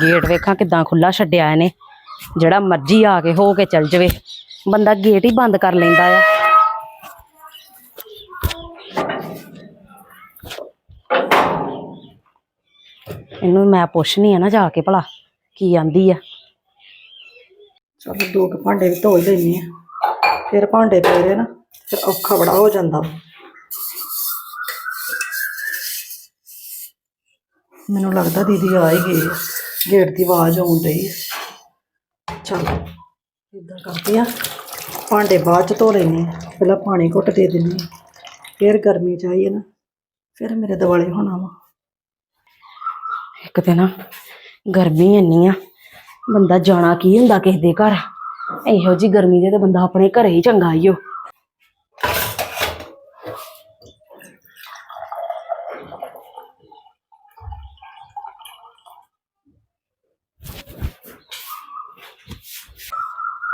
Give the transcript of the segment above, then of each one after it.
Gate ਵੇਖਾਂ ਕਿਦਾਂ ਖੁੱਲਾ ਛੱਡਿਆ ਇਹਨੇ। ਜਿਹੜਾ ਮਰਜ਼ੀ ਆ ਕੇ ਹੋ ਕੇ ਚੱਲ ਜਵੇ। ਬੰਦਾ ਗੇਟ ਹੀ ਬੰਦ ਕਰ ਲੈਂਦਾ ਆ। ਇਹਨੂੰ ਮੈਂ ਪੁੱਛਣੀ ਆ ਨਾ ਜਾ ਕੇ ਭਲਾ, ਕੀ ਆਂਦੀ ਆ। ਚਲੋ ਦੋ ਕੁ ਭਾਂਡੇ ਵੀ ਧੋ ਹੀ ਲੈਣੀ ਆ। ਫਿਰ ਭਾਂਡੇ ਪਏ ਰਹੇ ਨਾ, ਫਿਰ ਔਖਾ ਬੜਾ ਹੋ ਜਾਂਦਾ। ਮੈਨੂੰ ਲੱਗਦਾ ਦੀਦੀ ਆ ਹੀ ਗਈ ਆ। ਗੇਟ ਦੀ ਆਵਾਜ਼ ਆਉਣ ਡਈ ਆ। ਚਲ ਇਦਾਂ ਕਰਦੀ ਆ। ਭਾਂਡੇ ਬਾਅਦ ਚ ਧੋ ਲੈਣੀ ਪਹਿਲਾਂ ਪਾਣੀ ਘੁੱਟ ਦੇ ਦਿੰਦੀ ਆ। ਫਿਰ ਗਰਮੀ ਚਾਹੀਏ ਨਾ, ਫਿਰ ਮੇਰੇ ਦਿਵਾਲੇ ਹੋਣਾ ਵਾ। ਇੱਕ ਤੇ ਨਾ, ਗਰਮੀ ਇੰਨੀ ਆ, ਬੰਦਾ ਜਾਣਾ ਕੀ ਹੁੰਦਾ ਕਿਸੇ ਦੇ ਘਰ? ਇਹੋ ਜੀ ਗਰਮੀ ਦੇ ਤੇ ਬੰਦਾ ਆਪਣੇ ਘਰੇ ਹੀ ਚੰਗਾ ਈ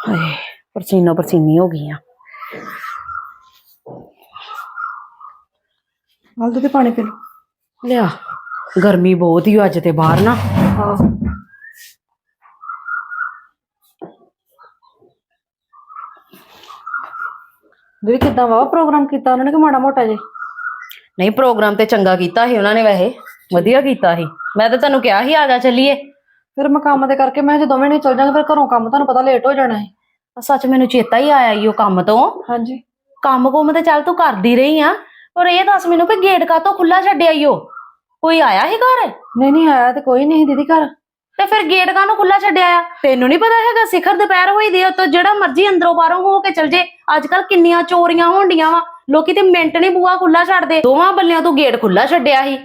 ਓ ਹਾਏ ਪਰਸੀਨੋ ਪਰਸੀਨੀ ਹੋ ਗਈ ਆ ਹਾਲ ਤੇ ਪਾਣੀ ਪੀ ਲਓ ਲਿਆ ਗਰਮੀ ਬਹੁਤ ਹੀ ਓ ਅੱਜ ਤੇ ਬਾਹਰ ਨਾ ਹਾਂ ਦੀਦੀ ਕਿੱਦਾਂ ਵਾ ਪ੍ਰੋਗਰਾਮ ਕੀਤਾ ਉਹਨਾਂ ਨੇ ਕਿ ਮਾੜਾ ਮੋਟਾ ਜੇ ਨਹੀਂ ਪ੍ਰੋਗਰਾਮ ਤੇ ਚੰਗਾ ਕੀਤਾ ਸੀ ਉਹਨਾਂ ਨੇ ਵੈਸੇ ਵਧੀਆ ਕੀਤਾ ਸੀ ਮੈਂ ਤਾਂ ਤੈਨੂੰ ਕਿਹਾ ਸੀ ਆ ਜਾ ਚੱਲੀਏ ਫਿਰ ਮੈਂ ਕੰਮ ਤੇ ਕਰਕੇ ਮੈਂ ਜੇ ਦੋਵੇਂ ਨੇ ਚੱਲ ਜਾਾਂਗੇ ਫਿਰ ਘਰੋਂ ਕੰਮ ਤੁਹਾਨੂੰ ਪਤਾ ਲੇਟ ਹੋ ਜਾਣਾ ਹੈ ਸੱਚ ਮੈਨੂੰ ਚੇਤਾ ਹੀ ਆਇਆ ਈ ਉਹ ਕੰਮ ਤੋਂ। ਹਾਂਜੀ। ਕੰਮ ਕੁਮ ਤੇ ਚੱਲ ਤੂੰ ਕਰਦੀ ਰਹੀ ਆ। ਪਰ ਇਹ ਦੱਸ ਮੈਨੂੰ ਕਿ ਗੇਟ ਕਾਤੋਂ ਖੁੱਲਾ ਛੱਡਿਆ ਈ ਉਹ? ਕੋਈ ਆਇਆ ਸੀ ਘਰ? ਨਹੀਂ ਨਹੀਂ ਆਇਆ ਤੇ ਕੋਈ ਨਹੀਂ ਦੀਦੀ ਘਰ। ਤੇ ਫਿਰ ਗੇਟ ਕਾਹਨੂੰ ਖੁੱਲਾ ਛੱਡਿਆ ਆ? ਤੈਨੂੰ ਨਹੀਂ ਪਤਾ ਹੈਗਾ ਸਿਖਰ ਦੁਪਹਿਰ ਹੋਈ ਦੀ ਆ ਤਾਂ ਜਿਹੜਾ ਮਰਜ਼ੀ ਅੰਦਰੋਂ ਬਾਹਰੋਂ ਹੋ ਕੇ ਚਲ ਜੇ। ਅੱਜ ਕੱਲ ਕਿੰਨੀਆਂ ਚੋਰੀਆਂ ਹੋਣਡੀਆਂ ਵਾ। ਲੋਕੀ ਤੇ ਮਿੰਟ ਨਹੀਂ ਬੂਆ ਖੁੱਲਾ ਛੱਡਦੇ। ਦੋਵਾਂ ਬੱਲਿਆਂ ਤੂੰ ਗੇਟ ਖੁੱਲਾ ਛੱਡਿਆ ਸੀ।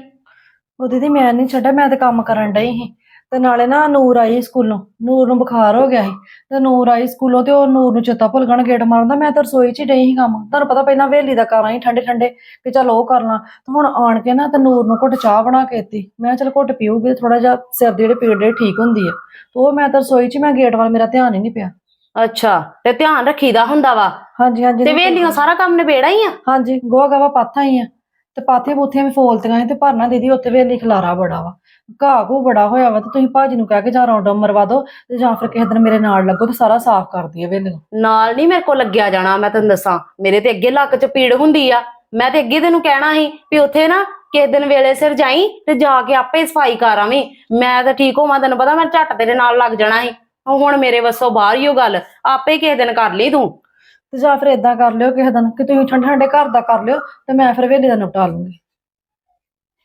ਉਹ ਦੀਦੀ ਮੈਂ ਨਹੀਂ ਛੱਡਿਆ ਮੈਂ ਤੇ ਕੰਮ ਕਰਨ ਡਈ ਸੀ। ਤੇ ਨਾਲੇ ਨਾ ਨੂਰ ਆਈ ਸਕੂਲੋਂ ਨੂਰ ਨੂੰ ਬੁਖਾਰ ਹੋ ਗਿਆ ਸੀ ਤੇ ਨੂਰ ਆਈ ਸਕੂਲੋਂ ਤੇ ਉਹ ਨੂਰ ਨੂੰ ਚੇਤਾ ਭੁੱਲ ਗਣ ਗੇਟ ਮਾਰਦਾ ਮੈਂ ਤਾਂ ਰਸੋਈ 'ਚ ਹੀ ਡਈ ਸੀ ਕੰਮ ਤੁਹਾਨੂੰ ਪਤਾ ਪਹਿਲਾਂ ਵੇਲੀ ਦਾ ਕਰਾਂ ਹੀ ਠੰਡੇ ਠੰਡੇ ਕਿ ਚੱਲ ਉਹ ਕਰ ਲਾਂ ਤੇ ਹੁਣ ਆਣ ਕੇ ਨਾ ਤੇ ਨੂਰ ਨੂੰ ਘੁੱਟ ਚਾਹ ਬਣਾ ਕੇ ਦਿੱਤੀ ਮੈਂ ਚੱਲ ਘੁੱਟ ਪੀਊਗੀ ਥੋੜਾ ਜਿਹਾ ਸਿਰ ਦੀ ਜਿਹੜੇ ਪੀੜ ਜਿਹੜੀ ਠੀਕ ਹੁੰਦੀ ਆ ਤੇ ਉਹ ਮੈਂ ਤਾਂ ਰਸੋਈ 'ਚ ਮੈਂ ਗੇਟ ਵੱਲ ਮੇਰਾ ਧਿਆਨ ਹੀ ਨਹੀਂ ਪਿਆ। ਅੱਛਾ ਤੇ ਧਿਆਨ ਰੱਖੀਦਾ ਹੁੰਦਾ ਵਾ? ਹਾਂਜੀ ਹਾਂਜੀ ਤੇ ਵੇਲੀਆਂ ਸਾਰਾ ਕੰਮ ਨਿਬੇੜਾ ਹੀ ਆ? ਹਾਂਜੀ ਗੋਹਾ ਗਾਵਾ ਪਾਥਾਂ ਹੀ ਆ ਤੇ ਪਾਥੀਆਂ ਬੂਥੀਆਂ ਵੀ ਫੋਲਤੀਆਂ ਸੀ ਤੇ ਭਰਨਾ ਦੀਦੀ ਉੱਥੇ ਵੇਲੀ ਖਲਾਰਾ ਬੜਾ ਵਾ। ਘਾਹ ਘੂ ਬੜਾ ਹੋਇਆ ਵਾ ਤੇ ਤੁਸੀਂ ਭਾਜੀ ਨੂੰ ਕਹਿ ਕੇ ਜਾਂ ਰੌਂਡ ਮਰਵਾ ਦਿਓ ਤੇ ਜਾਂ ਫਿਰ ਕਿਸੇ ਦਿਨ ਮੇਰੇ ਨਾਲ ਲੱਗੋ ਤੇ ਸਾਰਾ ਸਾਫ਼ ਕਰ ਦਈਏ ਵੇਲੀ ਨੂੰ। ਨਾਲ ਨਹੀਂ ਮੇਰੇ ਕੋਲ ਲੱਗਿਆ ਜਾਣਾ ਮੈਂ ਤੈਨੂੰ ਦੱਸਾਂ। ਮੇਰੇ ਤੇ ਅੱਗੇ ਲੱਕ 'ਚ ਪੀੜ ਹੁੰਦੀ ਆ। ਮੈਂ ਤੇ ਅੱਗੇ ਤੈਨੂੰ ਕਹਿਣਾ ਸੀ ਵੀ ਉੱਥੇ ਨਾ ਕਿਸੇ ਦਿਨ ਵੇਲੇ ਸਿਰ ਜਾਈ ਤੇ ਜਾ ਕੇ ਆਪੇ ਸਫ਼ਾਈ ਕਰ ਆਵੀਂ। ਮੈਂ ਤਾਂ ਠੀਕ ਹੋਵਾਂ ਤੈਨੂੰ ਪਤਾ ਮੈਂ ਝੱਟ ਤੇਰੇ ਨਾਲ ਲੱਗ ਜਾਣਾ ਸੀ। ਉਹ ਹੁਣ ਮੇਰੇ ਵੱਸੋਂ ਬਾਹਰ ਹੀ ਉਹ ਗੱਲ ਆਪੇ ਕਿਸੇ ਦਿਨ ਕਰ ਲਈ ਤੂੰ। ਤੇ ਜਾਂ ਫਿਰ ਇਦਾਂ ਕਰ ਲਿਓ ਕਿਸੇ ਦਿਨ ਕਿ ਤੁਸੀਂ ਠੰਡੇ ਠੰਡੇ ਘਰ ਦਾ ਕਰ ਲਿਓ ਤੇ ਮੈਂ ਫਿਰ ਵੇਲੀ ਦਾ ਨਿਪਟਾ ਲੂੰਗੀ।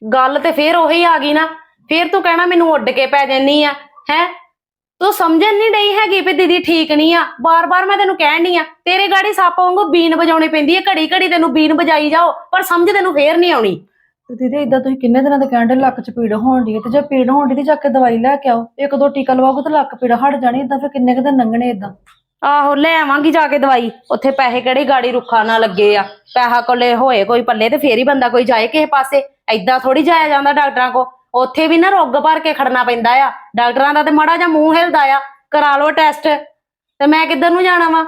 ਗੱਲ ਤੇ ਫੇਰ ਉਹੀ ਆ ਗਈ ਨਾ ਫੇਰ ਤੂੰ ਕਹਿਣਾ ਮੈਨੂੰ ਉੱਡ ਕੇ ਪੈ ਜੰਨੀ ਆ ਹੈ? ਤੂੰ ਸਮਝਣ ਨਹੀਂ ਡਈ ਹੈਗੀ ਵੀ ਦੀਦੀ ਠੀਕ ਨਹੀਂ ਆ ਬਾਰ-ਬਾਰ ਮੈਂ ਤੈਨੂੰ ਕਹਿਣ ਡਈ ਆ ਤੇਰੇ ਗਾੜੀ ਸੱਪ ਵਾਂਗੂ ਬੀਨ ਵਜਾਉਣੀ ਪੈਂਦੀ ਹੈ ਘੜੀ ਘੜੀ ਤੈਨੂੰ ਬੀਨ ਵਜਾਈ ਜਾਓ ਪਰ ਸਮਝ ਤੈਨੂੰ ਫੇਰ ਨਹੀਂ ਆਉਣੀ। ਤੇ ਦੀਦੀ ਇਦਾਂ ਤੁਸੀਂ ਕਿੰਨੇ ਦਿਨਾਂ ਦੇ ਕਹਿੰਦੇ ਲੱਕ 'ਚ ਪੀੜ ਹੋਣ ਦੀ ਤੇ ਜੇ ਪੀੜ ਹੋਣ ਦੀ ਤੇ ਜਾ ਕੇ ਦਵਾਈ ਲੈ ਕੇ ਆਓ ਇੱਕ ਦੋ ਟੀਕਾ ਲਵਾਓਗੇ ਤੇ ਲੱਕ ਪੀੜ ਹਟ ਜਾਣੀ ਇਦਾਂ ਫਿਰ ਕਿੰਨੇ ਕੁ ਦਿਨ ਲੰਘਣੇ ਇਦਾਂ ਆਹੋ ਲੈ ਆਵਾਂਗੀ ਜਾ ਕੇ ਦਵਾਈ ਉੱਥੇ ਪੈਸੇ ਕਿਹੜੀ ਗਾੜੀ ਰੁੱਖਾ ਨਾ ਲੱਗੇ ਆ ਪੈਸਾ ਕੋਲੇ ਹੋਏ ਕੋਈ ਪੱਲੇ ਤੇ ਫੇਰ ਹੀ ਬੰਦਾ ਕੋਈ ਜਾਏ ਕਿਸੇ ਪਾਸੇ ਐਦਾਂ ਥੋੜੀ ਜਾਇਆ ਜਾਂਦਾ ਡਾਕਟਰਾਂ ਕੋ ਉੱਥੇ ਵੀ ਨਾ ਰੁੱਗ ਭਰ ਕੇ ਖੜਨਾ ਪੈਂਦਾ ਆ। ਡਾਕਟਰਾਂ ਦਾ ਤੇ ਮਾੜਾ ਜਿਹਾ ਮੂੰਹ ਹਿਲਦਾ ਆ। ਕਰਾ ਲਓ ਟੈਸਟ। ਤੇ ਮੈਂ ਕਿੱਧਰ ਨੂੰ ਜਾਣਾ ਵਾ?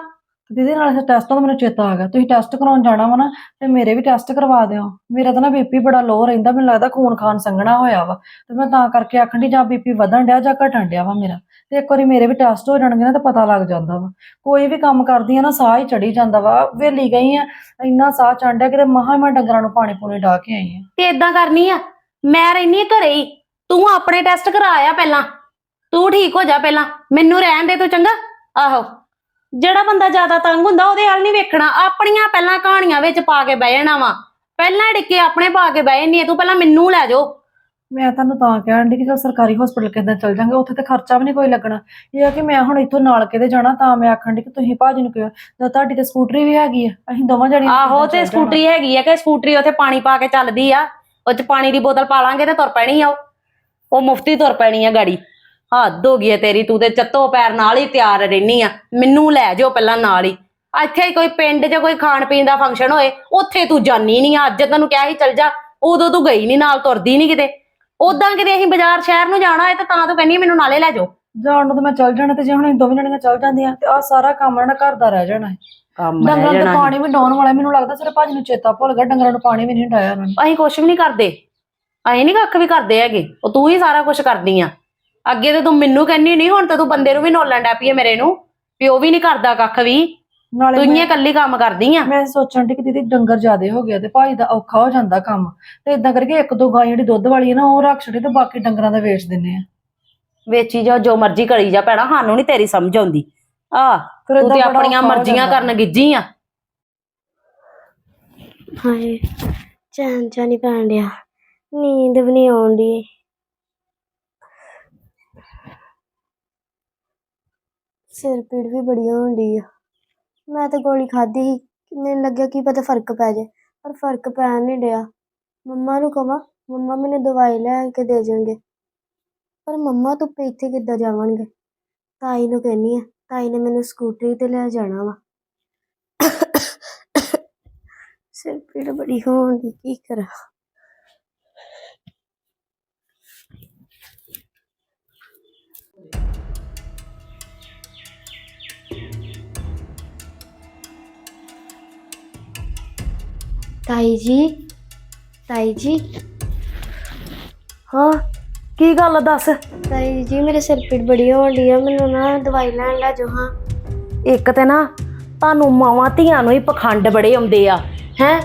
ਦੀਦੀ ਨਾਲ ਇਸ ਟੈਸਟਾਂ ਦਾ ਮੈਨੂੰ ਚੇਤਾ ਆ ਗਿਆ। ਤੁਸੀਂ ਟੈਸਟ ਕਰਾਉਣ ਜਾਣਾ ਵਾ ਨਾ ਤੇ ਮੇਰੇ ਵੀ ਟੈਸਟ ਕਰਵਾ ਦਿਓ। ਮੇਰਾ ਤਾਂ ਨਾ ਬੀਪੀ ਬੜਾ ਲੋ ਰਹਿੰਦਾ ਮੈਨੂੰ ਲੱਗਦਾ ਖੂਨ ਖਾਨ ਸੰਘਣਾ ਹੋਇਆ ਵਾ। ਤੇ ਮੈਂ ਤਾਂ ਕਰਕੇ ਆਖਣ ਦੀ ਜਾਂ ਬੀਪੀ ਵਧਣ ਡਿਆ ਜਾਂ ਘਟਣ ਡਿਆ ਵਾ ਮੇਰਾ। ਤੇ ਇੱਕ ਵਾਰੀ ਮੇਰੇ ਵੀ ਟੈਸਟ ਹੋ ਜਾਣਗੇ ਨਾ ਤਾਂ ਪਤਾ ਲੱਗ ਜਾਂਦਾ ਵਾ। ਕੋਈ ਵੀ ਕੰਮ ਕਰਦੀ ਆ ਨਾ ਸਾਹ ਹੀ ਚੜੀ ਜਾਂਦਾ ਵਾ। ਵੇਲੀ ਗਈ ਆ ਇੰਨਾ ਸਾਹ ਚੜ੍ਹਦਿਆ ਕਿ ਮਹਾ ਮੈਂ ਡੰਗਰਾਂ ਨੂੰ ਪਾਣੀ ਪੂਣੀ ਡਾ ਕੇ ਆਈ ਆ। ਤੇ ਇਦਾਂ ਕਰਨੀ ਆ? ਮੈਂ ਰਹਿਨੀ ਘਰੇ ਹੀ। ਤੂੰ ਆਪਣੇ ਟੈਸਟ ਕਰਾਇਆ ਪਹਿਲਾਂ। ਤੂੰ ਠੀਕ ਹੋ ਜਾ ਪਹਿਲਾਂ। ਮੈਨੂੰ ਰਹਿਣ ਦੇ ਤੂੰ ਚੰਗਾ। ਆਹੋ। ਜਿਹੜਾ ਬੰਦਾ ਜ਼ਿਆਦਾ ਤੰਗ ਹੁੰਦਾ ਉਹਦੇ ਹਾਲ ਨਹੀਂ ਵੇਖਣਾ। ਆਪਣੀਆਂ ਪਹਿਲਾਂ ਕਹਾਣੀਆਂ ਵਿੱਚ ਪਾ ਕੇ ਬਹਿ ਜਾਣਾ ਵਾ। ਪਹਿਲਾਂ ਡਿੱਕੇ ਆਪਣੇ ਪਾ ਕੇ ਬਹਿ ਜੰਨੀ ਤੂੰ ਪਹਿਲਾਂ ਮੈਨੂੰ ਲੈ ਜਾਓ। ਮੈਂ ਤੁਹਾਨੂੰ ਤਾਂ ਕਹਿਣ ਦੀ ਕਿ ਚਲ ਸਰਕਾਰੀ ਹਸਪੀਟਲ ਕਿੱਦਾਂ ਚੱਲ ਜਾਂਗੇ ਉੱਥੇ ਤੇ ਖਰਚਾ ਵੀ ਨਹੀਂ ਕੋਈ ਲੱਗਣਾ। ਇਹ ਆ ਕਿ ਮੈਂ ਹੁਣ ਇੱਥੋਂ ਨਾਲ ਕਿਤੇ ਜਾਣਾ ਤਾਂ ਮੈਂ ਆਖਣ ਦੀ ਕਿ ਤੁਸੀਂ ਭਾਜੀ ਨੂੰ ਕਿਹਾ ਤਾਂ ਤੁਹਾਡੀ ਤੇ ਸਕੂਟਰੀ ਵੀ ਹੈਗੀ ਆ ਅਸੀਂ ਦੋਵਾਂ ਜਣੀਆਂ ਆਹੋ ਤੇ। ਸਕੂਟਰੀ ਹੈਗੀ ਆ ਕਿ ਸਕੂਟਰੀ ਉੱਥੇ ਪਾਣੀ ਪਾ ਕੇ ਚੱਲਦੀ ਆ। ਉਹ ਚ ਪਾਣੀ ਦੀ ਬੋਤਲ ਪਾ ਲਾਂਗੇ ਤੇ ਤੁਰ ਪੈਣੀ ਆ ਉਹ। ਉਹ ਮੁਫਤੀ ਤੁਰ ਪੈਣੀ ਆ ਗਾੜੀ। ਹੱਦ ਹੋ ਗਈ ਆ ਤੇਰੀ, ਤੂੰ ਤੇ ਚੱਤੋ ਪੈਰ ਨਾਲ ਹੀ ਤਿਆਰ ਰਹਿਨੀ ਆ। ਮੈਨੂੰ ਲੈ ਜਾਓ ਪਹਿਲਾਂ ਨਾਲ ਹੀ। ਇੱਥੇ ਹੀ ਕੋਈ ਪਿੰਡ 'ਚ ਕੋਈ ਖਾਣ ਪੀਣ ਦਾ ਫੰਕਸ਼ਨ ਹੋਏ, ਉੱਥੇ ਤੂੰ ਜਾਨੀ ਨਹੀਂ ਆ। ਅੱਜ ਤੈਨੂੰ ਕਿਹਾ ਸੀ ਚੱਲ ਜਾ, ਉਦੋਂ ਤੂੰ ਗਈ ਨਹੀਂ ਨਾਲ, ਤੁਰਦੀ ਨਹੀਂ ਕਿਤੇ। ਉਦਾਂ ਕਿਤੇ ਅਸੀਂ ਬਾਜ਼ਾਰ ਸ਼ਹਿਰ ਨੂੰ ਜਾਣਾ ਹੋਏ ਤਾਂ ਤਾਂ ਤੂੰ ਕਹਿੰਦੀ ਆ ਮੈਨੂੰ ਨਾਲੇ ਲੈ ਜਾਓ। ਜਾਣ ਨੂੰ ਤਾਂ ਮੈਂ ਚੱਲ ਜਾਣਾ ਤੇ ਜੇ ਹੁਣ ਅਸੀਂ ਦੋਵੇਂ ਜਣੀਆਂ ਚੱਲ ਜਾਂਦੀਆਂ ਤੇ ਆ ਸਾਰਾ ਕੰਮ ਇਹਨਾਂ ਘਰ ਦਾ ਰਹਿ ਜਾਣਾ। ਹੈ ਕੰਮ ਡੰਗਰਾਂ ਨੂੰ ਪਾਣੀ ਵੀ ਡਾਉਣ ਵਾਲਾ ਮੈਨੂੰ ਲੱਗਦਾ ਸਿਰ ਭਾਜੀ ਨੂੰ ਚੇਤਾ ਭੁੱਲ ਗਿਆ ਡੰਗਰਾਂ ਨੂੰ ਪਾਣੀ ਵੀ ਨਹੀਂ ਡਾਇਆ ਉਹਨਾਂ ਨੇ। ਅਸੀਂ ਕੁਛ ਵੀ ਨਹੀਂ ਕਰਦੇ। ਅਸੀਂ ਨਹੀਂ ਕੱਖ ਵੀ ਕਰਦੇ ਹੈਗੇ। ਉਹ ਤੂੰ ਹੀ ਸਾਰਾ ਕੁਝ ਕਰਦੀ ਆ। ਅੱਗੇ ਤੇ ਤੂੰ ਮੈਨੂੰ ਕਹਿੰਨੀ ਨਹੀਂ ਹੁਣ ਤਾਂ ਤੂੰ ਬੰਦੇ ਨੂੰ ਵੀ ਨੋਲਣ ਡੈ ਪਈ ਹੈ ਮੇਰੇ ਨੂੰ ਵੀ ਉਹ ਵੀ ਨਹੀਂ ਕਰਦਾ ਕੱਖ ਵੀ। ਨਾਲੇ ਤੂੰ ਮੈਂ- ਇੰਨੇ ਇਕੱਲੀ ਕੰਮ ਕਰਦੀ ਆ। ਮੈਂ ਸੋਚਣ ਦੀ ਕਿ ਦੀਦੀ ਡੰਗਰ ਜ਼ਿਆਦੇ ਹੋ ਗਿਆ ਤੇ ਭਾਈ ਦਾ ਔਖਾ ਹੋ ਜਾਂਦਾ ਕੰਮ। ਤੇ ਇਦਾਂ ਕਰਕੇ ਇੱਕ ਦੋ ਗਾਂ ਜਿਹੜੀ ਦੁੱਧ ਵਾਲੀ ਹੈ ਨਾ ਉਹ ਰੱਖ ਛੱਡੇ ਤੇ ਬਾਕੀ ਡੰਗਰਾਂ ਦਾ ਵੇਚ ਦਿੰਨੇ ਆ। ਵੇਚੀ ਜਾ ਜੋ ਮਰਜ਼ੀ ਕਰੀ ਜਾ ਭੈਣਾ ਸਾਨੂੰ ਨਹੀਂ ਤੇਰੀ ਸਮਝ ਆਉਂਦੀ। ਆ ਫਿਰ ਤੂੰ ਤੇ ਆਪਣੀਆਂ ਮਰਜ਼ੀਆਂ। ਕਰਨ ਗਿੱਜੀ ਆ। ਹਾਏ ਚੈਨ ਚਾ ਨਹੀਂ ਪੈਣ ਡਿਆ। ਨੀਂਦ ਵੀ ਨਹੀਂ ਡਈ। ਸਿਰ ਪੀੜ ਵੀ ਬੜੀ ਡਈ ਆ। ਮੈਂ ਤਾਂ ਗੋਲੀ ਖਾਧੀ ਸੀ। ਮੈਨੂੰ ਲੱਗਿਆ ਕੀ ਪਤਾ ਫ਼ਰਕ ਪੈ ਜਾਏ ਪਰ ਫ਼ਰਕ ਪੈਣ ਨਹੀਂ ਡਿਆ। ਮੰਮਾ ਨੂੰ ਕਹਾਂ ਮੰਮਾ ਮੈਨੂੰ ਦਵਾਈ ਲੈ ਕੇ ਦੇ ਜਾਣਗੇ। ਪਰ ਮੰਮਾ ਧੁੱਪੇ ਇੱਥੇ ਕਿੱਦਾਂ ਜਾਵਣਗੇ? ਤਾਈ ਨੂੰ ਕਹਿੰਨੀ ਆ ਤਾਈ ਨੇ ਮੈਨੂੰ ਸਕੂਟਰੀ ਤੇ ਲੈ ਜਾਣਾ ਵਾ। ਸਿਰ ਪੀੜ ਬੜੀ ਹੋਣ ਦੀ ਕੀ ਕਰਾਂ? ਤਾਈ ਜੀ ਤਾਈ ਜੀ। ਹਾਂ? ਕੀ ਗੱਲ ਦੱਸ? ਤਾਈ ਜੀ ਮੇਰੇ ਸਿਰ ਪੀੜ ਬੜੀ ਹੋਣ ਡਈ ਆ ਮੈਨੂੰ ਨਾ ਦਵਾਈ ਲੈਣ ਲੈ ਜਾਓ ਹਾਂ। ਇੱਕ ਤੇ ਨਾ ਤੁਹਾਨੂੰ ਮਾਵਾਂ ਧੀਆਂ ਨੂੰ ਹੀ ਪਖੰਡ ਬੜੇ ਆਉਂਦੇ ਆ ਹੈ?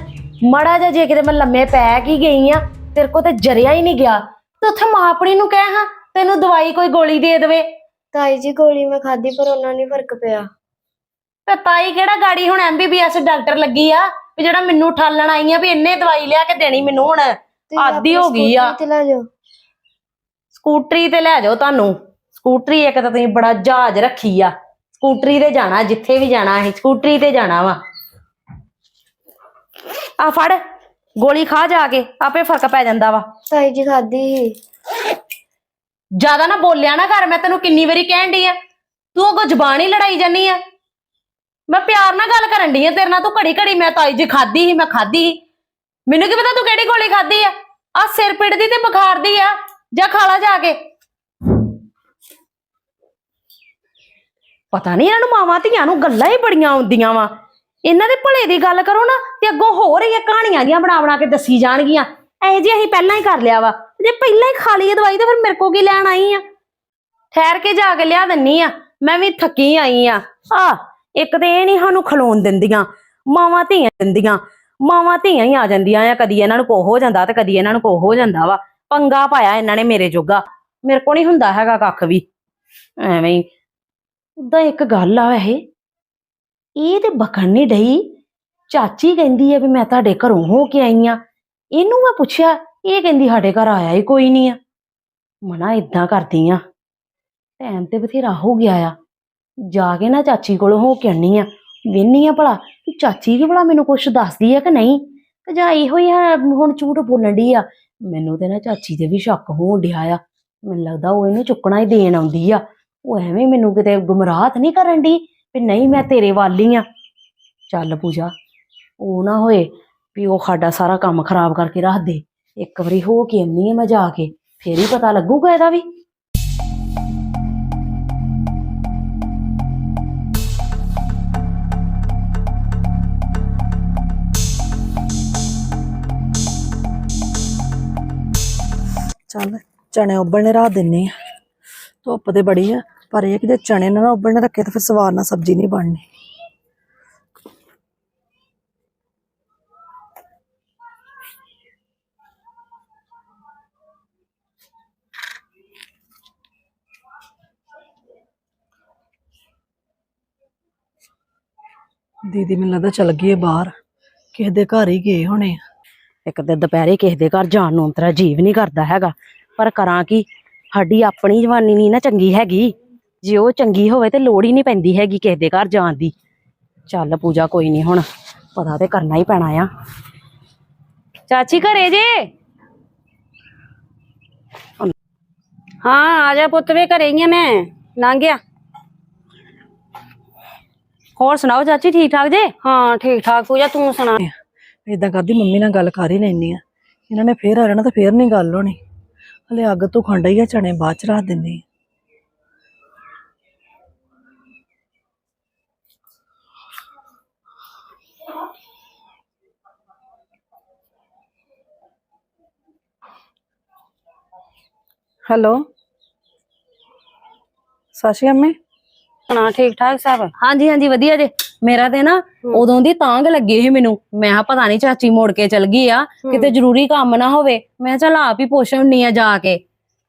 ਮੜਾ ਜਾ ਜੇ ਕਿਤੇ ਮੈਂ ਲੰਮੇ ਪੈ ਕੀ ਗਈ ਆ ਤੇਰੇ ਕੋ ਤੇ ਜਰਿਆ ਹੀ ਨਹੀਂ ਗਿਆ। ਤੇ ਉੱਥੇ ਮਾਂ ਆਪਣੀ ਨੂੰ ਕਹਿ ਹਾਂ ਤੈਨੂੰ ਦਵਾਈ ਕੋਈ ਗੋਲੀ ਦੇ ਦੇਵੇ। ਤਾਈ ਜੀ ਗੋਲੀ ਮੈਂ ਖਾਧੀ ਪਰ ਉਹਨਾਂ ਨਹੀਂ ਫ਼ਰਕ ਪਿਆ। ਤੇ ਤਾਈ ਕਿਹੜਾ ਗਾੜੀ ਹੁਣ ਐਮਬੀਬੀਐਸ ਡਾਕਟਰ ਲੱਗੀ ਆ ਵੀ ਜਿਹੜਾ ਮੈਨੂੰ ਠਾਲਣ ਆਈ ਆ ਵੀ ਇੰਨੇ ਦਵਾਈ ਲਿਆ ਕੇ ਦੇਣੀ ਮੈਨੂੰ ਹੁਣ। ਆਦੀ ਹੋ ਗਈ ਆ। ਸਕੂਟਰੀ ਤੇ ਲੈ ਜਾਓ। ਸਕੂਟਰੀ ਤੇ ਲੈ ਜਾਓ ਤੁਹਾਨੂੰ। ਸਕੂਟਰੀ ਇੱਕ ਤਾਂ ਤੁਸੀਂ ਬੜਾ ਜਹਾਜ਼ ਰੱਖੀ ਆ। ਸਕੂਟਰੀ ਤੇ ਜਾਣਾ ਜਿੱਥੇ ਵੀ ਜਾਣਾ ਹੈ ਸਕੂਟਰੀ ਤੇ ਜਾਣਾ ਵਾ। ਆ ਫੜ ਗੋਲੀ ਖਾ ਜਾ ਕੇ ਆਪੇ ਫ਼ਰਕ ਪੈ ਜਾਂਦਾ ਵਾ। ਤਾਈ ਜੀ ਸੀ। ਜ਼ਿਆਦਾ ਨਾ ਬੋਲਿਆ ਨਾ ਕਰ ਮੈਂ ਤੈਨੂੰ ਕਿੰਨੀ ਵਾਰੀ ਕਹਿਣ ਡਈ ਆ। ਤੂੰ ਅੱਗੋਂ ਜ਼ਬਾਨ ਹੀ ਲੜਾਈ ਜਾਨੀ ਆ। ਮੈਂ ਪਿਆਰ ਨਾਲ ਗੱਲ ਕਰਨ ਡਈ ਆ ਤੇਰੇ ਨਾਲ ਤੂੰ ਘੜੀ ਘੜੀ ਮੈਂ ਤਾਈ ਜੀ ਖਾਦੀ ਸੀ ਮੈਂ ਖਾਦੀ ਸੀ। ਮੈਨੂੰ ਕੀ ਪਤਾ ਤੂੰ ਕਿਹੜੀ ਗੋਲੀ ਖਾਦੀ ਆ? ਆ ਸਿਰ ਪੀੜ ਦੀ ਤੇ ਬੁਖਾਰ ਦੀ ਆ। ਜਾ ਖਾਲਾ ਜਾ ਕੇ। ਪਤਾ ਨਹੀਂ ਇਹਨਾਂ ਨੂੰ ਮਾਵਾਂ ਧੀਆਂ ਨੂੰ ਗੱਲਾਂ ਹੀ ਬੜੀਆਂ ਆਉਂਦੀਆਂ ਵਾ। ਇਹਨਾਂ ਦੇ ਭਲੇ ਦੀ ਗੱਲ ਕਰੋ ਨਾ ਤੇ ਅੱਗੋਂ ਹੋਰ ਹੀ ਕਹਾਣੀਆਂ ਦੀਆਂ ਬਣਾ ਬਣਾ ਕੇ ਦੱਸੀ ਜਾਣਗੀਆਂ। ਇਹ ਜੀ ਅਸੀਂ ਪਹਿਲਾਂ ਹੀ ਕਰ ਲਿਆ ਵਾ। ਜੇ ਪਹਿਲਾਂ ਹੀ ਖਾ ਲਈ ਦਵਾਈ ਤਾਂ ਫਿਰ ਮੇਰੇ ਕੋ ਕੀ ਲੈਣ ਆਈ ਆ? ਠਹਿਰ ਕੇ ਜਾ ਕੇ ਲਿਆ ਦਿੰਨੀ ਆ। ਮੈਂ ਵੀ ਥੱਕੀ ਆਈ ਆ। ਆ, ਇੱਕ ਤੇ ਇਹ ਨਹੀਂ ਸਾਨੂੰ ਖਲੋਣ ਦਿੰਦੀਆਂ, ਮਾਵਾਂ ਧੀਆਂ ਦਿੰਦੀਆਂ, ਮਾਵਾਂ ਧੀਆਂ ਹੀ ਆ ਜਾਂਦੀਆਂ ਆ। ਕਦੀ ਇਹਨਾਂ ਨੂੰ ਕੋ ਹੋ ਜਾਂਦਾ ਤੇ ਕਦੀ ਇਹਨਾਂ ਨੂੰ ਕੋ ਹੋ ਜਾਂਦਾ ਵਾ। ਪੰਗਾ ਪਾਇਆ ਇਹਨਾਂ ਨੇ ਮੇਰੇ ਜੋਗਾ। ਮੇਰੇ ਕੋ ਨਹੀਂ ਹੁੰਦਾ ਹੈਗਾ ਕੱਖ ਵੀ। ਐਵੇਂ ਹੀ। ਉਦਾਂ ਇੱਕ ਗੱਲ ਆ ਵੈਸੇ। ਇਹ ਤੇ ਬਕਣ ਨਹੀਂ ਡਈ। ਚਾਚੀ ਕਹਿੰਦੀ ਆ ਵੀ ਮੈਂ ਤੁਹਾਡੇ ਘਰੋਂ ਹੋ ਕੇ ਆਈ ਆ। ਇਹਨੂੰ ਮੈਂ ਪੁੱਛਿਆ, ਇਹ ਕਹਿੰਦੀ ਸਾਡੇ ਘਰ ਆਇਆ ਹੀ ਕੋਈ ਨਹੀਂ ਆ। ਮਨਾ ਇਦਾਂ ਕਰਦੀ ਆ। ਟਾਈਮ ਤੇ ਬਥੇਰਾ ਹੋ ਗਿਆ ਆ। ਜਾ ਕੇ ਨਾ ਚਾਚੀ ਕੋਲ ਹੋ ਕੇ ਆਉਣੀ ਆ। ਵੇਹਨੀ ਆ ਭਲਾ ਕਿ ਚਾਚੀ ਵੀ ਭਲਾ ਮੈਨੂੰ ਕੁਛ ਦੱਸਦੀ ਆ ਕਿ ਨਹੀਂ? ਤੇ ਜਾਂ ਇਹੋ ਹੀ ਆ, ਹੁਣ ਝੂਠ ਬੋਲਣ ਡਈ ਆ। ਮੈਨੂੰ ਤੇ ਨਾ ਚਾਚੀ ਤੇ ਵੀ ਸ਼ੱਕ ਹੋਣ ਡਿਆ ਆ। ਮੈਨੂੰ ਲੱਗਦਾ ਉਹ ਇਹਨੂੰ ਚੁੱਕਣਾ ਹੀ ਦੇਣ ਆਉਂਦੀ ਆ। ਉਹ ਐਵੇਂ ਮੈਨੂੰ ਕਿਤੇ ਗੁੰਮਰਾਹ ਤਾਂ ਨਹੀਂ ਕਰਨ ਡਈ ਵੀ ਨਹੀਂ ਮੈਂ ਤੇਰੇ ਵਾਲੀ ਆ। ਚੱਲ ਪੂਜਾ, ਉਹ ਨਾ ਹੋਏ ਵੀ ਉਹ ਸਾਡਾ ਸਾਰਾ ਕੰਮ ਖਰਾਬ ਕਰਕੇ ਰੱਖ ਦੇ। ਇੱਕ ਵਾਰੀ ਹੋ ਕੇ ਆਉਂਦੀ ਆ ਮੈਂ ਜਾ ਕੇ, ਫੇਰ ਹੀ ਪਤਾ ਲੱਗੂਗਾ ਇਹਦਾ ਵੀ। ਚੱਲ ਚਣੇ ਉਬਲਣੇ ਰਾਤ ਦਿੰਨੇ ਆ ਧੁੱਪ ਤੇ ਬੜੀ ਆ, ਪਰ ਇਹ ਕਿਤੇ ਚਣੇ ਨਾ ਨਾ ਉਬਲਣੇ ਰੱਖੇ ਤਾਂ ਫਿਰ ਸਵਾਰ ਨਾਲ ਸਬਜ਼ੀ ਨਹੀਂ ਬਣਨੀ। ਦੀਦੀ ਮੈਨੂੰ ਲੱਗਦਾ ਚਲ ਗਈ ਹੈ ਬਾਹਰ, ਕਿਸੇ ਦੇ ਘਰ ਹੀ ਗਏ ਹੋਣੇ ਆ। ਇੱਕ ਤੇ ਦੁਪਹਿਰੇ ਕਿਸੇ ਦੇ ਘਰ ਜਾਣ ਨੂੰ ਤੇਰਾ ਜੀਵ ਨਹੀਂ ਕਰਦਾ ਹੈਗਾ। ਪਰ ਕਰਾਂ ਕੀ? ਸਾਡੀ ਆਪਣੀ ਜਵਾਨੀ ਨਹੀਂ ਨਾ ਚੰਗੀ ਹੈਗੀ। ਜੇ ਉਹ ਚੰਗੀ ਹੋਵੇ ਤੇ ਲੋੜ ਹੀ ਨਹੀਂ ਪੈਂਦੀ ਹੈਗੀ ਕਿਸੇ ਦੇ ਘਰ ਜਾਣ ਦੀ। ਚੱਲ ਪੂਜਾ ਕੋਈ ਨਹੀਂ ਹੁਣ, ਪਤਾ ਤੇ ਕਰਨਾ ਹੀ ਪੈਣਾ ਆ। ਚਾਚੀ ਘਰੇ ਜੇ? ਹਾਂ, ਆ ਜਾ ਪੁੱਤ ਵੇ, ਘਰੇ ਹੀ ਆ ਮੈਂ। ਲੰਘ ਗਿਆ। ਹੋਰ ਸੁਣਾਓ ਚਾਚੀ, ਠੀਕ ਠਾਕ ਜੇ? ਹਾਂ, ਠੀਕ ਠਾਕ ਪੂਜਾ, ਤੂੰ ਸੁਣਾ। ਇਦਾਂ ਕਰਦੀ, ਮੰਮੀ ਨਾਲ ਗੱਲ ਕਰ ਹੀ ਲੈਣੀ ਆ ਇਹਨਾਂ ਨੇ ਫੇਰ ਆ ਜਾਣਾ ਤਾਂ ਫੇਰ ਨਹੀਂ ਗੱਲ ਹੋਣੀ। ਹਲੇ ਅੱਗ ਤੋਂ ਖੰਡ ਹੀ ਆ ਚਣੇ ਬਾਅਦ ਚ ਰੱਖ ਦਿੰਨੀ ਹੈਲੋ? ਸਾਸ਼ੀ ਅੰਮੀ ਸੁਣਾ ਠੀਕ ਠਾਕ ਸਭ? ਹਾਂਜੀ ਹਾਂਜੀ ਵਧੀਆ ਜੇ। ਮੇਰਾ ਤੇ ਨਾ ਉਦੋਂ ਦੀ ਤਾਂਗ ਲੱਗੀ ਸੀ ਮੈਨੂੰ। ਮੈਂ ਕਿਹਾ ਪਤਾ ਨਹੀਂ ਚਾਚੀ ਮੋੜ ਕੇ ਚਲ ਗਈ ਆ। ਕਿਤੇ ਜ਼ਰੂਰੀ ਕੰਮ ਨਾ ਹੋਵੇ। ਮੈਂ ਚਲ ਆਪ ਹੀ ਪੁੱਛ ਹੁੰਨੀ ਆ ਜਾ ਕੇ।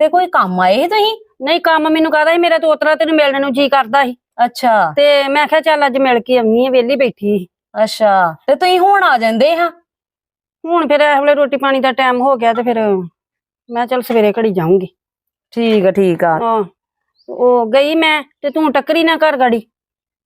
ਤੇ ਕੋਈ ਕੰਮ ਆਏ ਤੁਸੀਂ? ਨਹੀਂ ਕੰਮ ਮੈਨੂੰ ਕਹਦਾ ਸੀ? ਮੇਰਾ ਤੋਤਰਾ ਤੈਨੂੰ ਮਿਲਣ ਨੂੰ ਜੀ ਕਰਦਾ ਸੀ। ਅੱਛਾ। ਤੇ ਮੈਂ ਕਿਹਾ ਚੱਲ ਅੱਜ ਮਿਲ ਕੇ ਆਉਣੀ ਆ ਵਿਹਲੀ ਬੈਠੀ ਸੀ। ਅੱਛਾ। ਤੇ ਤੁਸੀਂ ਹੁਣ ਆ ਜਾਂਦੇ ਹਾਂ? ਹੁਣ ਫਿਰ ਇਸ ਵੇਲੇ ਰੋਟੀ ਪਾਣੀ ਦਾ ਟਾਈਮ ਹੋ ਗਿਆ ਤੇ ਫਿਰ ਮੈਂ ਚੱਲ ਸਵੇਰੇ ਘੜੀ ਜਾਊਂਗੀ। ਠੀਕ ਆ ਠੀਕ ਆ। ਹਾਂ। ਉਹ ਗਈ ਮੈਂ ਤੇ ਤੂੰ ਟੱਕਰੀ ਨਾ ਘਰ ਗਾੜੀ।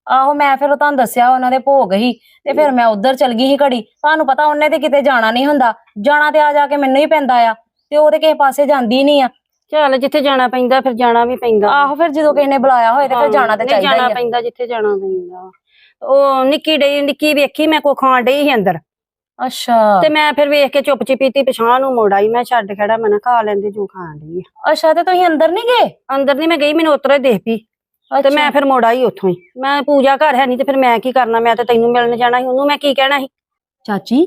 ਆਹੋ ਮੈਂ ਫਿਰ ਉਹ ਤੁਹਾਨੂੰ ਦੱਸਿਆ ਉਹਨਾਂ ਦੇ ਭੋਗ ਹੀ ਤੇ ਫਿਰ ਮੈਂ ਉੱਧਰ ਚਲ ਗਈ ਸੀ ਘੜੀ। ਤੁਹਾਨੂੰ ਪਤਾ ਉਹਨੇ ਤੇ ਕਿਤੇ ਜਾਣਾ ਨਹੀਂ ਹੁੰਦਾ। ਜਾਣਾ ਤੇ ਆ ਜਾ ਕੇ ਮੈਨੂੰ ਹੀ ਪੈਂਦਾ ਆ ਤੇ ਉਹ ਤੇ ਕਿਸੇ ਪਾਸੇ ਜਾਂਦੀ ਨਹੀਂ ਆ। ਚੱਲ ਜਿੱਥੇ ਜਾਣਾ ਪੈਂਦਾ ਫਿਰ ਜਾਣਾ ਵੀ ਪੈਂਦਾ। ਆਹੋ ਫਿਰ ਜਦੋਂ ਕਿਸੇ ਨੇ ਬੁਲਾਇਆ ਹੋਏ ਤੇ ਫਿਰ ਜਾਣਾ ਤੇ ਚਾਹੀਦਾ ਜਾਣਾ ਹੀ ਆ। ਪੈਂਦਾ ਜਿੱਥੇ ਜਾਣਾ ਪੈਂਦਾ। ਉਹ ਨਿੱਕੀ ਡਈ ਨਿੱਕੀ ਵੇਖੀ ਮੈਂ ਕੋ ਖਾਣ ਡਈ ਸੀ ਅੰਦਰ। ਅੱਛਾ। ਤੇ ਮੈਂ ਫਿਰ ਵੇਖ ਕੇ ਚੁੱਪ ਚਪੀਤੀ ਪਛਾਣ ਨੂੰ ਮੋੜ ਆਈ ਮੈਂ ਛੱਡ ਖੜਾ ਮੈਂ ਨਾ ਖਾ ਲੈਂਦੇ ਜੋ ਖਾਣ ਆ। ਅੱਛਾ ਤੇ ਤੁਸੀਂ ਅੰਦਰ ਨਹੀਂ ਗਏ? ਅੰਦਰ ਨਹੀਂ ਮੈਂ ਗਈ ਮੈਨੂੰ ਉਤਰੇ ਦੇਖ ਪਈ। ਤੇ ਮੈਂ ਫਿਰ ਮੋੜ ਆਈ ਉੱਥੋਂ ਹੀ। ਮੈਂ ਪੂਜਾ ਘਰ ਹੈ ਨਹੀਂ ਤੇ ਫਿਰ ਮੈਂ ਕੀ ਕਰਨਾ ਮੈਂ ਤਾਂ ਤੈਨੂੰ ਮਿਲਣ ਜਾਣਾ ਸੀ ਉਹਨੂੰ ਮੈਂ ਕੀ ਕਹਿਣਾ ਸੀ? ਚਾਚੀ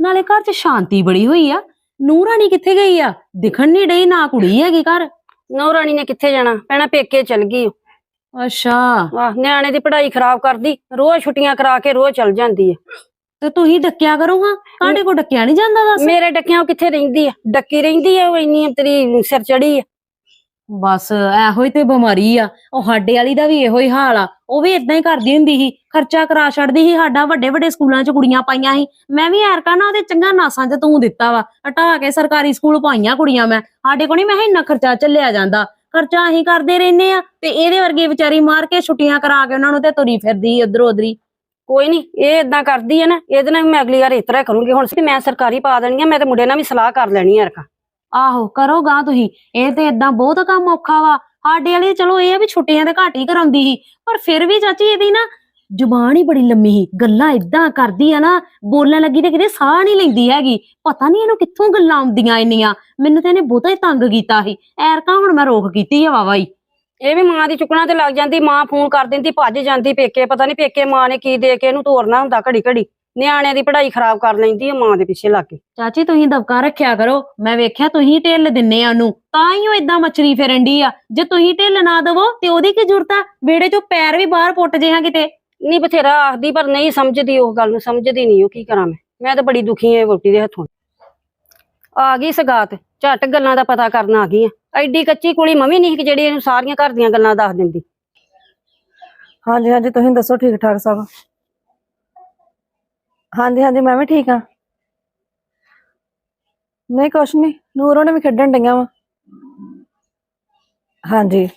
ਨਾਲੇ ਘਰ 'ਚ ਸ਼ਾਂਤੀ ਬੜੀ ਹੋਈ ਆ। ਨੂੰਹ ਰਾਣੀ ਕਿੱਥੇ ਗਈ ਆ? ਦਿਖਣ ਨਹੀਂ ਡਈ ਨਾ ਕੁੜੀ ਹੈਗੀ ਘਰ। ਨੌ ਰਾਣੀ ਨੇ ਕਿੱਥੇ ਜਾਣਾ? ਪੈਣਾ ਪੇਕੇ ਚਲ ਗਈ। ਅੱਛਾ। ਆਹ ਨਿਆਣੇ ਦੀ ਪੜ੍ਹਾਈ ਖਰਾਬ ਕਰਦੀ ਰੋਜ਼ ਛੁੱਟੀਆਂ ਕਰਾ ਕੇ ਰੋਜ਼ ਚਲ ਜਾਂਦੀ ਹੈ ਤੇ ਤੁਸੀਂ ਡੱਕਿਆ ਕਰੋ ਹਾਂ ਤੁਹਾਡੇ ਕੋ ਡੱਕਿਆ ਨਹੀਂ ਜਾਂਦਾ ਦੱਸ। ਮੇਰੇ ਡੱਕਿਆਂ ਉਹ ਕਿੱਥੇ ਰਹਿੰਦੀ ਆ? ਡੱਕੀ ਰਹਿੰਦੀ ਆ ਉਹ ਇੰਨੀ ਤੇਰੀ ਸਿਰ ਚੜੀ ਆ। ਬਸ ਇਹੋ ਹੀ ਤੇ ਬਿਮਾਰੀ ਆ। ਉਹ ਸਾਡੇ ਵਾਲੀ ਦਾ ਵੀ ਇਹੋ ਹੀ ਹਾਲ ਆ। ਉਹ ਵੀ ਇਦਾਂ ਹੀ ਕਰਦੀ ਹੁੰਦੀ ਸੀ। ਖਰਚਾ ਕਰਾ ਛੱਡਦੀ ਸੀ। ਸਾਡਾ ਵੱਡੇ ਵੱਡੇ ਸਕੂਲਾਂ 'ਚ ਕੁੜੀਆਂ ਪਾਈਆਂ ਸੀ। ਮੈਂ ਵੀ ਐਰਕਾ ਨਾ ਉਹਦੇ ਚੰਗਾ ਨਾਸਾਂ 'ਚ ਤੂੰ ਦਿੱਤਾ ਵਾ। ਹਟਾ ਕੇ ਸਰਕਾਰੀ ਸਕੂਲ ਪਾਈਆਂ ਕੁੜੀਆਂ ਮੈਂ। ਸਾਡੇ ਕੋਲ ਨਹੀਂ ਮੈਂ ਇੰਨਾ ਖਰਚਾ ਚੱਲਿਆ ਜਾਂਦਾ। ਖਰਚਾ ਅਸੀਂ ਕਰਦੇ ਰਹਿੰਦੇ ਆ। ਤੇ ਇਹਦੇ ਵਰਗੀ ਵਿਚਾਰੀ ਮਾਰ ਕੇ ਛੁੱਟੀਆਂ ਕਰਾ ਕੇ ਉਹਨਾਂ ਨੂੰ ਤੇ ਤੁਰੀ ਫਿਰਦੀ ਉਧਰੋਂ ਉਧਰੀ। ਕੋਈ ਨਹੀਂ ਇਹ ਇਦਾਂ ਕਰਦੀ ਹੈ ਨਾ, ਇਹਦੇ ਨਾਲ ਵੀ ਮੈਂ ਅਗਲੀ ਵਾਰ ਇਸ ਤਰ੍ਹਾਂ ਕਰੂੰਗੀ। ਹੁਣ ਤੇ ਮੈਂ ਸਰਕਾਰੀ ਪਾ ਦੇਣੀ ਆ, ਮੈਂ ਤੇ ਮੁੰਡੇ ਨਾਲ ਵੀ ਸਲਾਹ ਕਰ ਲੈਣੀ ਆ ਰਕਾ ਆਹੋ, ਕਰੋ ਗਾ ਤੁਸੀਂ। ਇਹ ਤੇ ਇਦਾਂ ਬਹੁਤ ਕੰਮ ਔਖਾ ਵਾ। ਸਾਡੇ ਵਾਲੀ ਚਲੋ ਇਹ ਆ ਵੀ ਛੁੱਟੀਆਂ ਤੇ ਘੱਟ ਹੀ ਕਰਾਉਂਦੀ ਸੀ, ਪਰ ਫਿਰ ਵੀ ਚਾਚੀ ਇਹਦੀ ਨਾ ਜ਼ੁਬਾਨ ਹੀ ਬੜੀ ਲੰਮੀ ਸੀ। ਗੱਲਾਂ ਇਦਾਂ ਕਰਦੀ ਆ ਨਾ, ਬੋਲਣ ਲੱਗੀ ਤੇ ਕਿਤੇ ਸਾਹ ਨਹੀਂ ਲੈਂਦੀ ਹੈਗੀ। ਪਤਾ ਨਹੀਂ ਇਹਨੂੰ ਕਿੱਥੋਂ ਗੱਲਾਂ ਆਉਂਦੀਆਂ ਇੰਨੀਆਂ। ਮੈਨੂੰ ਤੇ ਇਹਨੇ ਬਹੁਤਾ ਹੀ ਤੰਗ ਕੀਤਾ ਸੀ। ਐਰਕਾ ਹੁਣ ਮੈਂ ਰੋਕ ਕੀਤੀ ਆ ਵਾਵਾ ਹੀ। ਇਹ ਵੀ ਮਾਂ ਦੀ ਚੁੱਕਣਾ ਤੇ ਲੱਗ ਜਾਂਦੀ ਮਾਂ ਫੋਨ ਕਰ ਦਿੰਦੀ ਭੱਜ ਜਾਂਦੀ ਪੇਕੇ ਪਤਾ ਨਹੀਂ ਪੇਕੇ ਮਾਂ ਨੇ ਕੀ ਦੇ ਕੇ ਇਹਨੂੰ ਤੋਰਨਾ ਹੁੰਦਾ ਘੜੀ ਘੜੀ। ਨਿਆਣਿਆਂ ਦੀ ਪੜ੍ਹਾਈ ਖਰਾਬ ਕਰ ਲੈਂਦੀ ਆ ਮਾਂ ਦੇ ਪਿੱਛੇ ਲੱਗ ਕੇ। ਚਾਚੀ ਤੁਸੀਂ ਦਬਕਾ ਰੱਖਿਆ ਕਰੋ। ਮੈਂ ਵੇਖਿਆ ਤੁਸੀਂ ਢਿੱਲ ਦਿੰਨੇ ਆ ਉਹਨੂੰ। ਤਾਂ ਹੀ ਉਹ ਇਦਾਂ ਮਚਰੀ ਫਿਰਨ ਡਈ ਆ। ਜੇ ਤੁਸੀਂ ਢਿੱਲ ਨਾ ਦਵੋ ਤੇ ਉਹਦੀ ਕੀ ਜ਼ਰੂਰਤ ਆ? ਵਿਹੜੇ ਚੋਂ ਪੈਰ ਵੀ ਬਾਹਰ ਪੁੱਟ ਜੇ ਹਾਂ ਕਿਤੇ। ਨਹੀਂ ਬਥੇਰਾ ਆਖਦੀ ਪਰ ਨਹੀਂ ਸਮਝਦੀ ਉਹ ਗੱਲ ਨੂੰ ਸਮਝਦੀ ਨਹੀਂ ਉਹ ਕੀ ਕਰਾਂ ਮੈਂ। ਮੈਂ ਤਾਂ ਬੜੀ ਦੁਖੀ ਐ ਵੋਟੀ ਦੇ ਹੱਥੋਂ। ਆ ਗਈ ਸਗਾਤ, ਝੱਟ ਗੱਲਾਂ ਦਾ ਪਤਾ ਕਰਨ ਆ ਗਈ ਆ। ਐਡੀ ਕੱਚੀ ਕੁੜੀ ਮਮੀ ਨਹੀਂ ਕਿ ਜਿਹੜੀ ਇਹਨੂੰ ਸਾਰੀਆਂ ਘਰ ਦੀਆਂ ਗੱਲਾਂ ਦੱਸ ਦਿੰਦੀ। ਹਾਂਜੀ ਹਾਂਜੀ, ਤੁਸੀਂ ਦੱਸੋ ਠੀਕ ਠਾਕ ਸਭ? ਹਾਂਜੀ ਹਾਂਜੀ, ਮੈਂ ਵੀ ਠੀਕ ਆ ਨਹੀਂ, ਕੁਛ ਨਹੀਂ, ਨੂਰੋਂ ਨੇ ਵੀ ਖੇਡਣ ਡਈਆਂ ਵਾ। ਹਾਂਜੀ।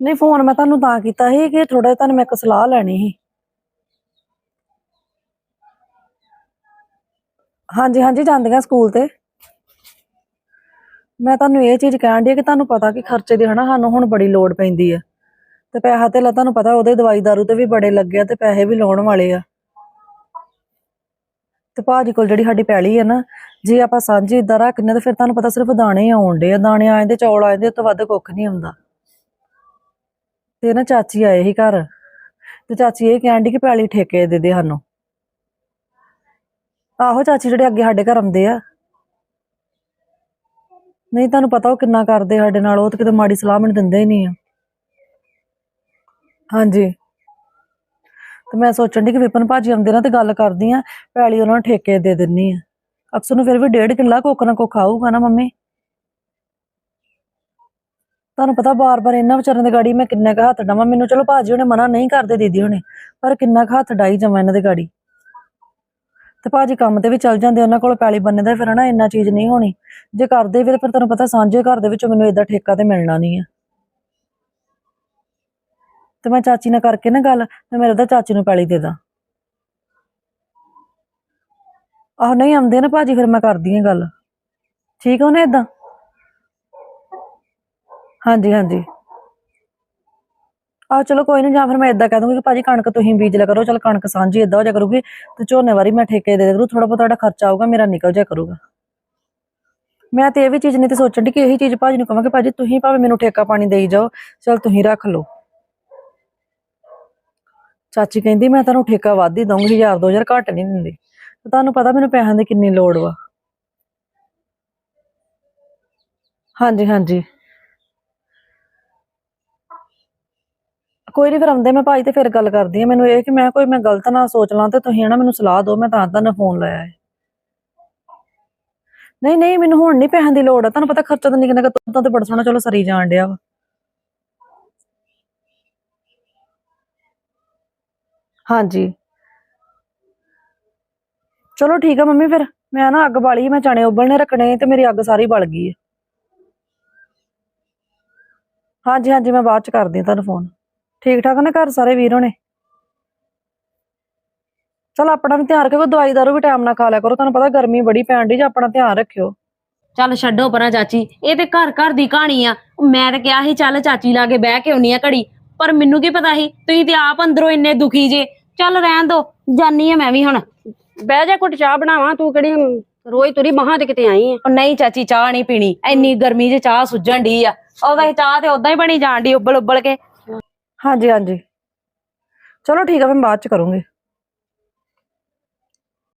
ਨਹੀਂ, ਫੋਨ ਮੈਂ ਤੁਹਾਨੂੰ ਤਾਂ ਕੀਤਾ ਸੀ ਕਿ ਥੋੜਾ ਤੁਹਾਨੂੰ ਮੈਂ ਇੱਕ ਸਲਾਹ ਲੈਣੀ ਸੀ। ਹਾਂਜੀ ਹਾਂਜੀ, ਜਾਂਦੀਆਂ ਸਕੂਲ ਤੇ। ਮੈਂ ਤੁਹਾਨੂੰ ਇਹ ਚੀਜ਼ ਕਹਿਣ ਦੀ ਕਿ ਤੁਹਾਨੂੰ ਪਤਾ ਕਿ ਖਰਚੇ ਦੀ ਹਨਾ, ਸਾਨੂੰ ਹੁਣ ਬੜੀ ਲੋੜ ਪੈਂਦੀ ਆ। ਤੇ ਪੈਸਾ ਤੇ ਤੁਹਾਨੂੰ ਪਤਾ ਉਹਦੇ ਦਵਾਈ ਦਾਰੂ ਤੇ ਵੀ ਬੜੇ ਲੱਗੇ ਆ ਤੇ ਪੈਸੇ ਵੀ ਲਾਉਣ ਵਾਲੇ ਆ। ਤੇ ਭਾਜੀ ਕੋਲ ਜਿਹੜੀ ਸਾਡੀ ਪੈਲੀ ਆ ਨਾ, ਜੇ ਆਪਾਂ ਸਾਂਝੀ ਇਦਾਂ ਰੱਖਨੇ ਤਾਂ ਫਿਰ ਤੁਹਾਨੂੰ ਪਤਾ ਸਿਰਫ ਦਾਣੇ ਹੀ ਆਉਣ ਡੇ ਆ। ਦਾਣੇ ਆਏ ਦੇ ਚੌਲ ਆਏ ਦੇ ਤੋਂ ਵੱਧ ਕੁੱਖ ਨਹੀਂ ਆਉਂਦਾ ਤੇ ਨਾ ਚਾਚੀ ਆਏ ਸੀ ਘਰ। ਤੇ ਚਾਚੀ ਇਹ ਕਹਿਣ ਦੀ ਕਿ ਪੈਲੀ ਠੇਕੇ ਦੇ ਦੇ ਸਾਨੂੰ। ਆਹੋ ਚਾਚੀ ਜਿਹੜੇ ਅੱਗੇ ਸਾਡੇ ਘਰ ਆਉਂਦੇ ਆ। ਨਹੀਂ ਤੁਹਾਨੂੰ ਪਤਾ ਉਹ ਕਿੰਨਾ ਕਰਦੇ ਸਾਡੇ ਨਾਲ, ਉਹ ਤਾਂ ਕਿਤੇ ਮਾੜੀ ਸਲਾਹ ਮੈਨੂੰ ਦਿੰਦੇ ਹੀ ਨਹੀਂ ਆ। ਹਾਂਜੀ। ਤੇ ਮੈਂ ਸੋਚਣ ਦੀ ਕਿ ਵਿਪਨ ਭਾਜੀ ਆਉਂਦੇ ਨਾ ਤੇ ਗੱਲ ਕਰਦੀ ਆ, ਪੈਲੀ ਉਹਨਾਂ ਨੂੰ ਠੇਕੇ ਦੇ ਦਿੰਨੀ ਆ। ਅਕਸਰ ਨੂੰ ਫਿਰ ਵੀ ਡੇਢ ਕਿੱਲਾ ਕੁੱਖ ਨਾ ਕੁੱਖ ਆਊਗਾ ਨਾ ਮੰਮੀ। ਤੁਹਾਨੂੰ ਪਤਾ ਬਾਰ-ਬਾਰ ਇਹਨਾਂ ਵਿਚਾਰਿਆਂ ਦੇ ਗਾੜੀ ਮੈਂ ਕਿੰਨਾ ਕੁ ਹੱਥ ਡਾਵਾਂ, ਮੈਨੂੰ ਚਲੋ ਭਾਜੀ ਉਹਨੇ ਮਨਾ ਨਹੀਂ ਕਰਦੇ ਦੀਦੀ ਹੁਣੇ, ਪਰ ਕਿੰਨਾ ਕੁ ਹੱਥ ਡਾਈ ਜਾਵਾਂ ਇਹਨਾਂ ਦੇ ਗਾੜੀ। ਤੇ ਭਾਜੀ ਕੰਮ ਤੇ ਵੀ ਚੱਲ ਜਾਂਦੇ, ਉਹਨਾਂ ਕੋਲ ਪੈਲੀ ਬੰਨੇ ਦਾ ਫਿਰ ਨਾ ਇੰਨਾ ਚੀਜ਼ ਨਹੀਂ ਹੋਣੀ। ਜੇ ਕਰਦੇ ਵੀ ਤੇ ਫਿਰ ਤੁਹਾਨੂੰ ਪਤਾ ਸਾਂਝੇ ਘਰ ਦੇ ਵਿੱਚੋਂ ਮੈਨੂੰ ਏਦਾਂ ਠੇਕਾ ਤੇ ਮਿਲਣਾ ਨਹੀਂ ਆ। ਤੇ ਮੈਂ ਚਾਚੀ ਨਾਲ ਕਰਕੇ ਨਾ ਗੱਲ ਤੇ ਮੇਰੇ ਦਾ ਚਾਚੀ ਨੂੰ ਪੈਲੀ ਦੇ ਦਾਂ। ਆਹ ਨਹੀਂ ਆਉਂਦੇ ਨਾ ਭਾਜੀ ਫਿਰ ਮੈਂ ਕਰਦੀ ਆ ਗੱਲ। ਠੀਕ ਹੋ ਨਾ ਏਦਾਂ? ਹਾਂਜੀ ਹਾਂਜੀ। ਆਹ ਚਲੋ ਕੋਈ ਨਹੀਂ ਜਾਂ ਫਿਰ ਮੈਂ ਏਦਾਂ ਕਹਿ ਦੂੰਗੀ ਕਿ ਭਾਜੀ ਕਣਕ ਤੁਸੀਂ ਬੀਜ ਲਿਆ ਕਰੋ, ਚਲ ਕਣਕ ਸਾਂਝੀ ਏਦਾਂ ਹੋ ਜਾ ਕਰੂਗੀ ਤੇ ਝੋਨੇ ਵਾਰੀ ਮੈਂ ਠੇਕੇ ਦੇ ਦੇ ਕਰੂ ਥੋੜਾ ਬਹੁਤਾ ਤੁਹਾਡਾ ਖਰਚਾ ਆਊਗਾ, ਮੇਰਾ ਨਿਕਲ ਜਾ ਕਰੂਗਾ। ਮੈਂ ਤੇ ਇਹ ਵੀ ਚੀਜ਼ ਨਹੀਂ ਤੇ ਸੋਚਣ ਦੀ ਕਿ ਇਹੀ ਚੀਜ਼ ਭਾਜੀ ਨੂੰ ਕਹਾਂਗੇ ਭਾਜੀ ਤੁਸੀਂ ਭਾਵੇਂ ਮੈਨੂੰ ਠੇਕਾ ਪਾਣੀ ਦੇਈ ਜਾਓ, ਚਲ ਤੁਸੀਂ ਰੱਖ ਲਓ। ਚਾਚੀ ਕਹਿੰਦੀ, ਮੈਂ ਤੁਹਾਨੂੰ ਠੇਕਾ ਵੱਧ ਹੀ ਦਊਂਗੀ 1000 2000 ਘੱਟ ਨਹੀਂ ਦਿੰਦੀ। ਤੇ ਤੁਹਾਨੂੰ ਪਤਾ ਮੈਨੂੰ ਪੈਸਿਆਂ ਦੀ ਕਿੰਨੀ ਲੋੜ ਵਾ। ਹਾਂਜੀ ਹਾਂਜੀ। ਕੋਈ ਨਹੀਂ ਫਿਰ ਆਉਂਦੇ ਮੈਂ ਭਾਈ ਤੇ ਫਿਰ ਗੱਲ ਕਰਦੀ ਆ। ਮੈਨੂੰ ਇਹ ਕਿ ਮੈਂ ਕੋਈ, ਮੈਂ ਗਲਤ ਨਾ ਸੋਚ ਲਾਂ ਤੇ ਤੁਸੀਂ ਨਾ ਮੈਨੂੰ ਸਲਾਹ ਦਿਓ, ਮੈਂ ਤਾਂ ਤੁਹਾਨੂੰ ਫੋਨ ਲਾਇਆ ਹੈ ਨਹੀਂ ਨਹੀਂ, ਮੈਨੂੰ ਹੁਣ ਨਹੀਂ ਪੈਸਿਆਂ ਦੀ ਲੋੜ ਆ। ਤੁਹਾਨੂੰ ਪਤਾ ਖਰਚਾ ਤਾਂ ਨਿਕਲਣਾ ਤਾਂ ਤੇ ਬੜਾ ਸੋਹਣਾ ਚਲੋ ਸਰੀ ਜਾਣ ਡਿਆ ਵਾ। ਹਾਂਜੀ। ਚਲੋ ਠੀਕ ਆ ਮੰਮੀ ਫਿਰ। ਮੈਂ ਨਾ ਅੱਗ ਬਾਲੀ ਮੈਂ ਚਣੇ ਉਬਲਣੇ ਰੱਖਣੇ ਤੇ ਮੇਰੀ ਅੱਗ ਸਾਰੀ ਬਲ ਗਈ ਹੈ ਹਾਂਜੀ ਹਾਂਜੀ, ਮੈਂ ਬਾਅਦ ਚ ਕਰਦੀ ਹਾਂ ਤੁਹਾਨੂੰ ਫੋਨ। ਠੀਕ ਠਾਕ ਨੇ ਘਰ ਸਾਰੇ ਵੀਰ ਹੋਣੇ? ਚਲ ਆਪਣਾ ਵੀ ਧਿਆਨ ਰੱਖਿਓ ਦਵਾਈ ਦਾਰੂ ਵੀ ਟਾਈਮ ਨਾਲ ਖਾ ਲਿਆ ਕਰੋ। ਤੁਹਾਨੂੰ ਪਤਾ ਗਰਮੀ ਬੜੀ ਪੈਣ ਦੀ ਜੇ ਆਪਣਾ ਧਿਆਨ ਰੱਖਿਓ। ਚੱਲ ਛੱਡੋ ਪਰਾਂ ਚਾਚੀ ਇਹ ਤੇ ਘਰ ਘਰ ਦੀ ਕਹਾਣੀ ਆ। ਮੈਂ ਤਾਂ ਕਿਹਾ ਸੀ ਚੱਲ ਚਾਚੀ ਲਾਗੇ ਬਹਿ ਕੇ ਆਉਣੀ ਆ ਘੜੀ ਪਰ ਮੈਨੂੰ ਕੀ ਪਤਾ ਸੀ ਤੁਸੀਂ ਤੇ ਆਪ ਅੰਦਰੋਂ ਇੰਨੇ ਦੁਖੀ ਜੇ। ਚੱਲ ਰਹਿਣ ਦੋ ਜਾਨੀ ਆ ਮੈਂ ਵੀ ਹੁਣ। ਬਹਿ ਜਾ ਕੁੱਟ ਚਾਹ ਬਣਾਵਾਂ ਤੂੰ ਕਿਹੜੀ ਰੋਜ਼ ਤੁਰੀ ਮਹਾਂ ਤੇ ਕਿਤੇ ਆਈ ਆ? ਉਹ ਨਹੀਂ ਚਾਚੀ ਚਾਹ ਨਹੀਂ ਪੀਣੀ। ਇੰਨੀ ਗਰਮੀ 'ਚ ਚਾਹ ਸੁੱਜਣ ਢੀ ਆ। ਉਹ ਵੈਸੇ ਚਾਹ ਤੇ ਉਦਾਂ ਹੀ ਬਣੀ ਜਾਣ ਢੀ ਉਬਲ ਉਬਲ ਕੇ। ਹਾਂਜੀ ਹਾਂਜੀ। ਚਲੋ ਠੀਕ ਆ ਫਿਰ ਬਾਅਦ ਚ ਕਰੂੰਗੀ।